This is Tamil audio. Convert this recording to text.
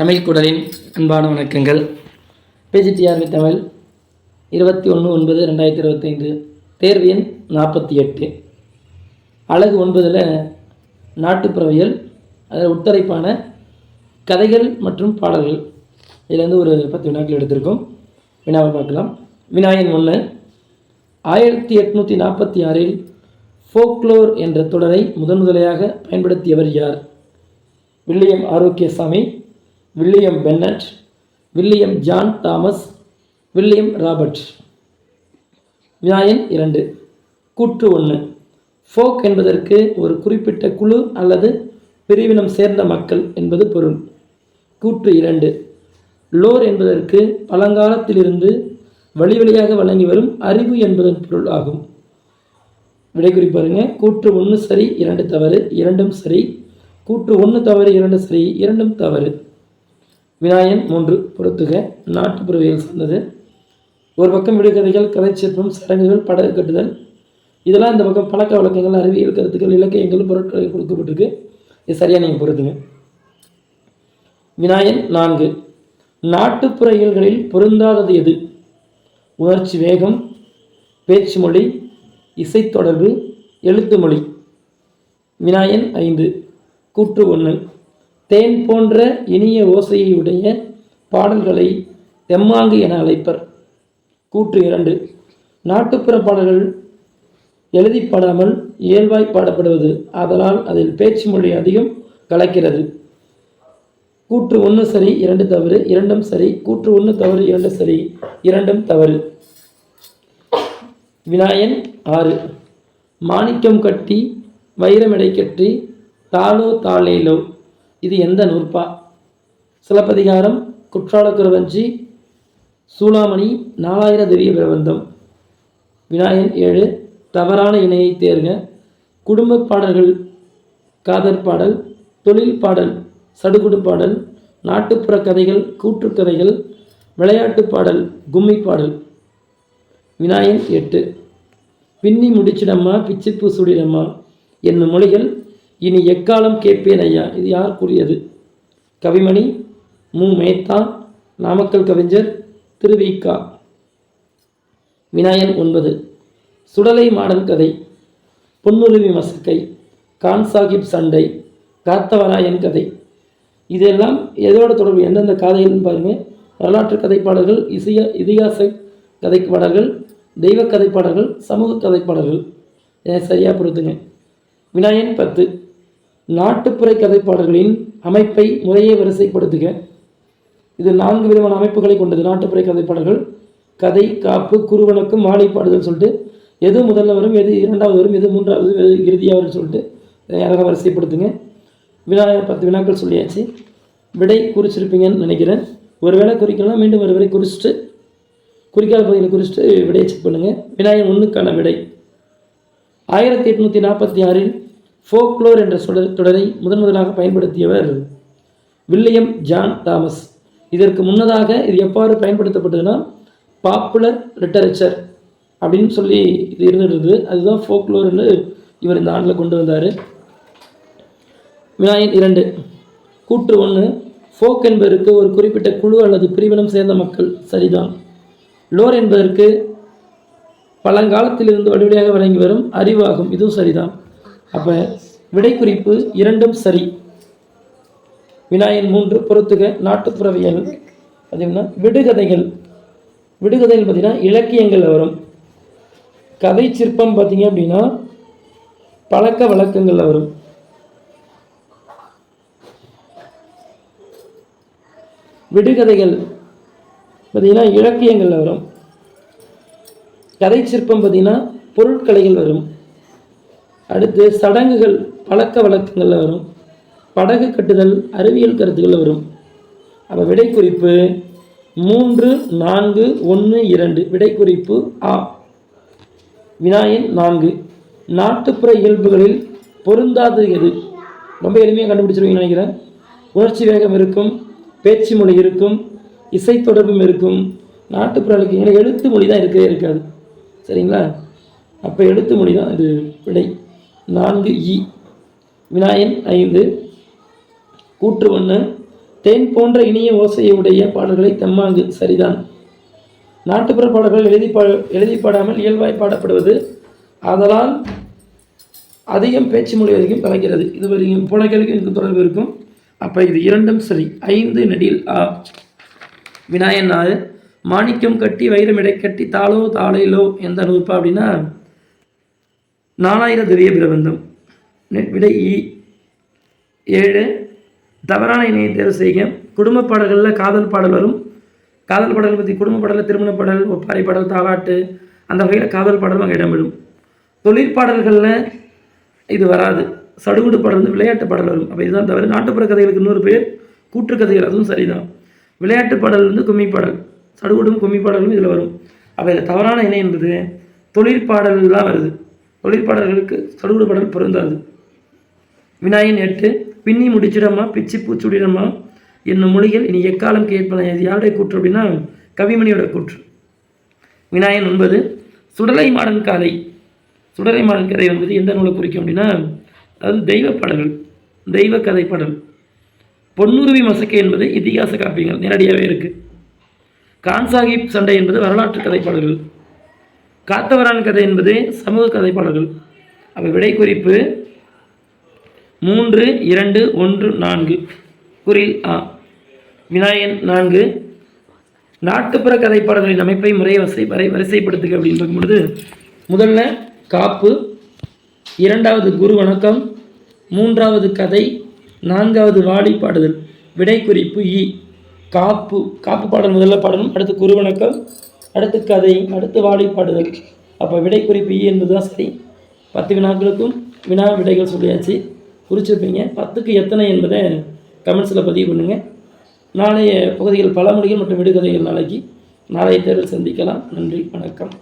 தமிழ் குடலின் அன்பான வணக்கங்கள். பிஜிடிஆர்வி தமிழ் இருபத்தி ஒன்று ஒன்பது ரெண்டாயிரத்தி இருபத்தைந்து தேர்வு எண் நாற்பத்தி எட்டு. அழகு ஒன்பதில் நாட்டுப்புறவியல் அதில் உத்தரைப்பான கதைகள் மற்றும் பாடல்கள். இதுலேருந்து ஒரு பத்து வினாக்கள் எடுத்திருக்கோம். வினாவை பார்க்கலாம். வினாயன் ஒன்று ஆயிரத்தி எட்நூற்றி நாற்பத்தி ஆறில் ஃபோக்லோர் என்ற தொடரை முதன் முதலையாக பயன்படுத்தியவர் யார்? William Arokiasamy William Bennett William John Thomas William Robert. வினாயன் இரண்டு கூற்று ஒன்று. ஃபோக் என்பதற்கு ஒரு குறிப்பிட்ட குழு அல்லது பிரிவினம் சேர்ந்த மக்கள் என்பது பொருள். கூற்று இரண்டு லோர் என்பதற்கு பழங்காலத்திலிருந்து வழி வழியாக வழங்கி வரும் அறிவு என்பதன் பொருள் ஆகும். விடை குறிப்பாருங்க கூற்று ஒன்று சரி இரண்டு தவறு இரண்டும் சரி. கூற்று ஒன்று தவறு இரண்டு சரி இரண்டும் தவறு. விநாயன் மூன்று பொறுத்துக நாட்டுப்புறவியல் சார்ந்தது. ஒரு பக்கம் விடுகதைகள் கதைச்சிற்பம் சடங்குகள் படகு கட்டுதல். இதெல்லாம் இந்த பக்கம் பழக்க வழக்கங்கள் அறிவியல் கருத்துக்கள் இலக்கியங்கள் பொருட்கள் கொடுக்கப்பட்டிருக்கு. இது சரியாக நீங்கள் பொறுத்துங்க வினாயன் நான்கு. நாட்டுப்புற இயல்களில் பொருந்தாதது எது? உணர்ச்சி வேகம் பேச்சு மொழி இசைத்தொடர்பு எழுத்து மொழி. வினாயன் ஐந்து. கூற்று ஒன்று. தேன் போன்ற இனிய ஓசையுடைய பாடல்களை தெம்மாங்கு என அழைப்பர். கூற்று இரண்டு. நாட்டுப்புற பாடல்கள் எழுதிப்படாமல் இயல்பாய் பாடப்படுவது அதனால் அதில் பேச்சு மொழி அதிகம் கலக்கிறது. கூற்று ஒன்று சரி இரண்டு தவறு இரண்டும் சரி. கூற்று ஒன்று தவறு இரண்டு சரி இரண்டும் தவறு. விநாயன் ஆறு. மாணிக்கம் கட்டி வைரமிடை கட்டி தாளோ தாளேலோ. இது எந்த நூற்பா? சிலப்பதிகாரம் குற்றால குறவஞ்சி சூளாமணி நாலாயிர திவ்ய பிரபந்தம். விநாயகன் ஏழு தவறான இணையை தேர்க. குடும்ப பாடல்கள் காதற் பாடல் தொழில் பாடல் சடுகுடு பாடல் நாட்டுப்புற கதைகள் கூற்றுக்கதைகள் விளையாட்டு பாடல் கும்மி பாடல். விநாயகன் எட்டு. பின்னி முடிச்சிடம்மா பிச்சிப்பூ சுடிடம்மா என்னும் மொழிகள் இனி எக்காலம் கேட்பேன் ஐயா? இது யார் கூறியது கவிமணி மு. மேத்தா நாமக்கல் கவிஞர் திருவிக்கா. விநாயன் ஒன்பது. சுடலை மாடன் கதை. பொன்னுருவி மசக்கை. கான் சாஹிப் சண்டை. காத்தவராயன் கதை. இதெல்லாம் எதோட தொடர்பு? எந்தெந்த கதைகள்னு பாருங்கள் வரலாற்று கதைப்பாடல்கள் இசைய இதிகாச கதைப்பாடல்கள் தெய்வ கதைப்பாடல்கள் சமூக கதைப்பாடல்கள். சரியாக பொறுத்துங்க. விநாயகன் பத்து. நாட்டுப்புற கதைப்பாடல்களின் அமைப்பை முறையே வரிசைப்படுத்துக. இது நான்கு விதமான அமைப்புகளை கொண்டது. நாட்டுப்புற கதைப்பாடல்கள் கதை காப்பு குருவனுக்கும் மாலை பாடுதல் சொல்லிட்டு எது முதல்ல வரும் எது இரண்டாவது வரும் எது மூன்றாவது எது இறுதியாக வரும்னு சொல்லிட்டு அழகாக வரிசைப்படுத்துங்க. வினா பத்து வினாக்கள் சொல்லியாச்சு. விடை குறிச்சிருப்பீங்கன்னு நினைக்கிறேன். ஒருவேளை குறிக்கலாம் மீண்டும் ஒரு விடை குறிச்சிட்டு குறிக்காத பகுதியில் குறிச்சிட்டு விடையை செக் பண்ணுங்கள் விநாயகன் ஒன்றுக்கான விடை. ஆயிரத்தி எட்நூற்றி நாற்பத்தி ஆறில் ஃபோக்லோர் என்ற தொடர் தொடரை முதன் முதலாக பயன்படுத்தியவர் வில்லியம் ஜான் தாமஸ். இதற்கு முன்னதாக இது எவ்வாறு பயன்படுத்தப்பட்டதுன்னா பாப்புலர் லிட்டரேச்சர் அப்படின்னு சொல்லி இது இருந்துருது அதுதான் ஃபோக்லோர்னு இவர் இந்த ஆண்டில் கொண்டு வந்தார். வினாயன் இரண்டு கூற்று ஒன்று ஃபோக் என்பதற்கு ஒரு குறிப்பிட்ட குழு அல்லது பிரிவினம் சேர்ந்த மக்கள். சரிதான். லோர் என்பதற்கு பழங்காலத்திலிருந்து வடிவடியாக வழங்கி வரும் அறிவாகும். இதுவும் சரிதான். அப்போ விடை குறிப்பு இரண்டும் சரி. வினாயன் மூன்று பொறுத்துக நாட்டுப்புறவியல் பார்த்தீங்கன்னா விடுகதைகள். விடுகதைகள் பார்த்தீங்கன்னா இலக்கியங்கள் வரும். கதை சிற்பம் பார்த்தீங்க அப்படின்னா பழக்க வழக்கங்களில் வரும். விடுகதைகள் பார்த்தீங்கன்னா இலக்கியங்களில் வரும். கதை சிற்பம் பார்த்தீங்கன்னா பொருட்கலைகள் வரும். அடுத்து சடங்குகள் பழக்க வழக்கங்களில் வரும். படகு கட்டுதல் அறிவியல் கருத்துக்களில் வரும். அப்போ விடைக்குறிப்பு மூன்று நான்கு ஒன்று இரண்டு. விடைக்குறிப்பு ஆ. வினாயன் நான்கு. நாட்டுப்புற இயல்புகளில் பொருந்தாது எது? ரொம்ப எளிமையாக கண்டுபிடிச்சிருவீங்கன்னு நினைக்கிறேன். உணர்ச்சி வேகம் இருக்கும் பேச்சு மொழி இருக்கும் இசை தொடர்பும் இருக்கும். நாட்டுப்புற இலக்கியங்கள் எழுத்து மொழி தான் இருக்கவே இருக்காது. சரிங்களா? அப்போ எழுத்து மொழி தான் இது விடை. நான்கு இ. வினாயன் ஐந்து. கூற்று ஒன்று தேன் போன்ற இனிய ஓசையுடைய பாடல்களை தெம்மாங்கு சரிதான். நாட்டுப்புற பாடல்கள் எழுதி பா எழுதி பாடாமல் இயல்பாய் பாடப்படுவது ஆதலால் அதிகம் பேச்சு மொழி அதிகம் கலக்கிறது. இது வரைக்கும் போன இதுக்கு தொடர்பு இருக்கும். அப்போ இது இரண்டும் சரி. ஐந்து நெடில் ஆ. விநாயகன் ஆறு. மாணிக்கம் கட்டி வைரமிடை கட்டி தாளோ தாளையிலோ எந்த நூற்பா அப்படின்னா நாலாயிர திவ்ய பிரபந்தம். விடை இ. ஏழு. தவறான இணையை தேர்வு செய்க. குடும்ப பாடல்களில் காதல் பாடல் வரும். காதல் பாடல் பற்றி குடும்ப பாடலில் திருமண பாடல் ஒப்பாரி பாடல் தாலாட்டு அந்த வகையில் காதல் பாடலும் அங்கே இடம்பெறும். தொழிற்பாடல்களில் இது வராது. சடுகுடு பாடல் வந்து விளையாட்டு பாடல் வரும். அப்போ இதுதான் தவிர நாட்டுப்புற கதைகளுக்கு இன்னொரு பேர் கூற்று கதைகள். அதுவும் சரிதான். விளையாட்டு பாடல் வந்து கும்மி பாடல். சடுகுடும் கும்மி பாடலும் இதில் வரும். அப்போ இதில் தவறான இணை என்பது தொழிற்பாடல்லாம் வருது. தொழிற்பாளர்களுக்கு சடுகுடுபடல் பொருந்தாது. விநாயகன் எட்டு பின்னி முடிச்சிடமா பிச்சி பூச்சுடிடமா என்னும் மொழிகள் இனி எக்காலம் கேட்பன இது யாருடைய கூற்று அப்படின்னா கவிமணியோட கூற்று. விநாயகன் ஒன்பது சுடலை மாடன் கதை. சுடலை மாடன் கதை என்பது எந்த நூலை குறிக்கும் அப்படின்னா அது தெய்வ பாடல்கள் தெய்வ கதை பாடல். பொன்னுருவி மசக்கை என்பது இதிகாச காப்பியங்கள் நேரடியாகவே இருக்குது கான்சாகிப் சண்டை என்பது வரலாற்று கதை பாடல்கள். காத்தவரான் கதை என்பது சமூக கதைப்பாடல்கள். அவை அப்போ விடை குறிப்பு மூன்று இரண்டு ஒன்று நான்கு. குறில் ஆ. விநாயகன் நான்கு. நாட்டுப்புற கதைப்பாடல்களின் அமைப்பை முறை வரிசை வரை வரிசைப்படுத்துக அப்படின்னு பார்க்கும்பொழுது முதல்ல காப்பு இரண்டாவது குரு வணக்கம் மூன்றாவது கதை நான்காவது வாடி பாடுதல். விடை குறிப்பு இ. காப்பு காப்பு பாடல் முதல்ல பாடணும் அடுத்து குரு வணக்கம் அடுத்து கதை அடுத்து வாழைப்பாடுதல் அப்போ விடை குறிப்பு இ e என்பது தான் சரி. பத்து வினாக்களுக்கும் வினா விடைகள் சொல்லியாச்சு. குறிச்சிருப்பீங்க. பத்துக்கு எத்தனை என்பதை கமெண்ட்ஸில் பதிவு பண்ணுங்கள் நாளைய பகுதிகள் பழமொழிகள் மற்றும் விடுகதைகள் நாளைக்கு. நாளைய தேர்வில் சந்திக்கலாம். நன்றி வணக்கம்.